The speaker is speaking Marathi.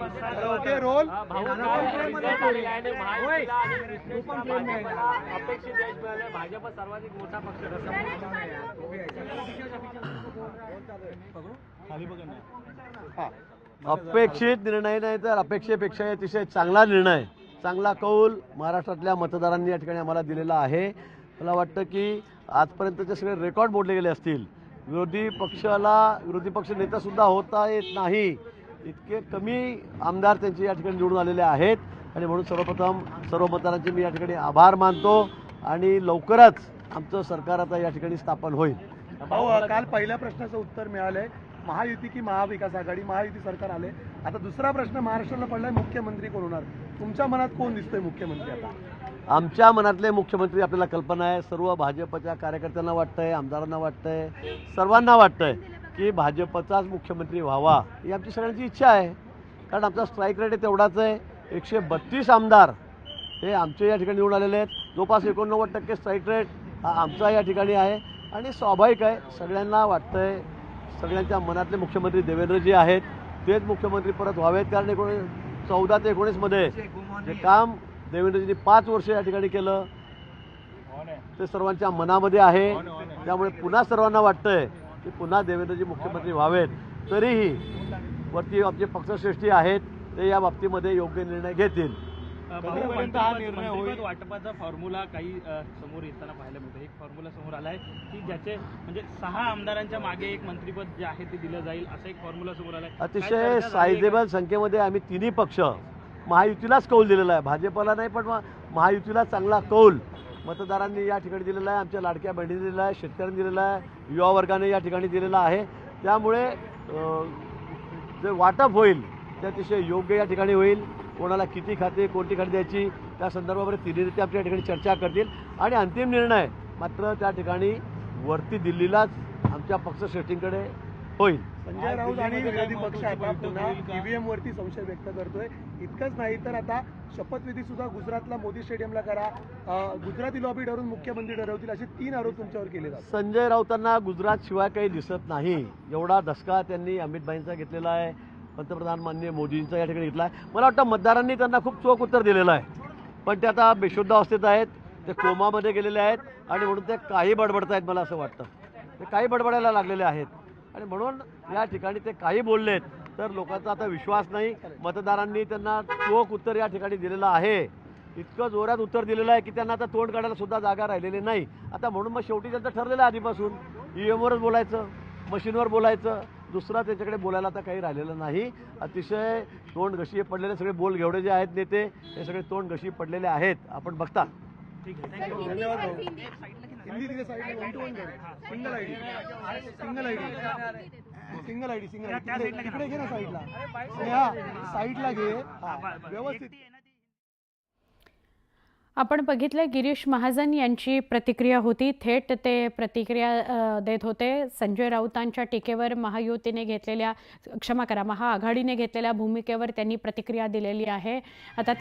Okay role. अपेक्षित यश मिळाले भाजप सर्वाधिक मोठा पक्ष अपेक्षित निर्णय नाही तर अपेक्षेपेक्षा अतिशय चांगला निर्णय चांगला कौल महाराष्ट्रातल्या मतदारांनी या ठिकाणी आम्हाला दिलेला आहे. मला वाटतं की आजपर्यंतचे सगळे रेकॉर्ड मोडले गेले असतील. विरोधी पक्षाला विरोधी पक्ष नेता सुद्धा होता येत नाही. इतके कमी आमदार त्यांचे या ठिकाणी निवडून आलेले आहेत. आणि म्हणून सर्वप्रथम सर्व मतदारांचे मी या ठिकाणी आभार मानतो. आणि लवकरच आमचं सरकार आता या ठिकाणी स्थापन होईल. भाऊ काल पहिल्या प्रश्नाचं उत्तर मिळालंय. महायुती की महाविकास आघाडी? महायुती सरकार आले आता दुसरा प्रश्न महाराष्ट्राला पडलाय मुख्यमंत्री कोण होणार? तुमच्या मनात कोण दिसतोय मुख्यमंत्री आता? आमच्या मनातले मुख्यमंत्री आपल्याला कल्पना आहे. सर्व भाजपच्या कार्यकर्त्यांना वाटतंय आमदारांना वाटतंय सर्वांना वाटतंय. की भाजपचाच मुख्यमंत्री व्हावा ही आमची सगळ्यांची इच्छा आहे. कारण आमचा स्ट्राईक रेट तेवढाच आहे. एकशे बत्तीस आमदार हे आमचे या ठिकाणी निवडून आलेले आहेत. जवळपास एकोणनव्वद टक्के स्ट्राईक रेट हा आमचा या ठिकाणी आहे. आणि स्वाभाविक आहे सगळ्यांना वाटतं आहे सगळ्यांच्या मनातले मुख्यमंत्री देवेंद्रजी आहेत. तेच मुख्यमंत्री परत व्हावेत कारण एकोणीस चौदा ते एकोणीसमध्ये जे काम देवेंद्रजींनी पाच वर्ष या ठिकाणी केलं ते सर्वांच्या मनामध्ये आहे. त्यामुळे पुन्हा सर्वांना वाटतंय की पुन्हा देवेंद्रजी मुख्यमंत्री व्हावेत. तरीही वरती आमचे पक्षश्रेष्ठी आहेत ते या बाबतीमध्ये योग्य निर्णय घेतील. हा निर्णय होईल? वाटपाचा फॉर्म्युला काही समोर येताना पाहायला मिळतो. एक फॉर्म्युला समोर आलाय की ज्याचे म्हणजे सहा आमदारांच्या मागे एक मंत्रिपद जे आहे ते दिलं जाईल असं एक फॉर्म्युला समोर आलाय. अतिशय आहे? सायझेबल संख्येमध्ये आम्ही तिन्ही पक्ष महायुतीलाच कौल दिलेला आहे. भाजपला नाही पण महा- महायुतीला चांगला कौल. मतदारांनी या ठिकाणी दिलेला आहे आमच्या लाडक्या बहिणीने दिलेला आहे शेतकऱ्यांनी दिलेला आहे युवा वर्गाने या ठिकाणी दिलेला आहे. त्यामुळे जे वाटप होईल ते अतिशय योग्य या ठिकाणी होईल. कोणाला किती खाते कोणती खाते द्यायची त्या संदर्भामध्ये तिन्ही नेते आमच्या ठिकाणी चर्चा करतील. आणि अंतिम निर्णय मात्र त्या ठिकाणी वरती दिल्लीलाच आमच्या पक्षश्रेष्ठींकडे होईल. संजय राऊत आणि विरोधी पक्ष आता पुन्हा ईव्हीएम वरती संशय व्यक्त करतोय. इतकंच नाही तर आता शपथविधी सुद्धा गुजरातला मोदी स्टेडियमला करा. गुजराती लॉबी ठरवून मुख्यमंत्री ठरवतील असे तीन आरोप तुमच्यावर केले जातात. संजय राऊतांना गुजरात शिवाय काही दिसत नाही. एवढा धसका त्यांनी अमित भाईंचा घेतलेला आहे. पंतप्रधान माननीय मोदींचा या ठिकाणी घेतला आहे. मला वाटतं मतदारांनी त्यांना खूप चोख उत्तर दिलेलं आहे. पण ते आता बेशुद्ध अवस्थेत आहेत. ते कोमामध्ये गेलेले आहेत. आणि म्हणून ते काही बडबडत आहेत मला असं वाटतं. ते काही बडबडायला लागलेले आहेत. आणि म्हणून या ठिकाणी ते काही बोललेत तर लोकांचा आता विश्वास नाही. मतदारांनी त्यांना चोख उत्तर या ठिकाणी दिलेलं आहे. इतकं जोरात उत्तर दिलेलं आहे की त्यांना आता तोंड काढायला सुद्धा जागा राहिलेली नाही. आता म्हणून मग शेवटी त्यांचं ठरलेलं आहे आधीपासून. ई एमवरच बोलायचं मशीनवर बोलायचं. दुसरा त्याच्याकडे बोलायला आता काही राहिलेलं नाही. अतिशय तोंड घशी पडलेले सगळे बोल घेवडे जे आहेत नेते हे सगळे तोंड घशी पडलेले आहेत. आपण बघता. धन्यवाद. भाऊ हिंदी तिथे side one two one single ID single ID single ID single ID तिकडे घे ना साईडला. स्नेहा साईडला घे. व्यवस्थित. आपण बघितलं गिरीश महाजन यांची प्रतिक्रिया होती. थेट ते प्रतिक्रिया देत होते. संजय राऊतांच्या टीकेवर महायुतीने घेतलेल्या क्षमा करा महाआघाडीने घेतलेल्या भूमिकेवर त्यांनी प्रतिक्रिया दिलेली आहे. आता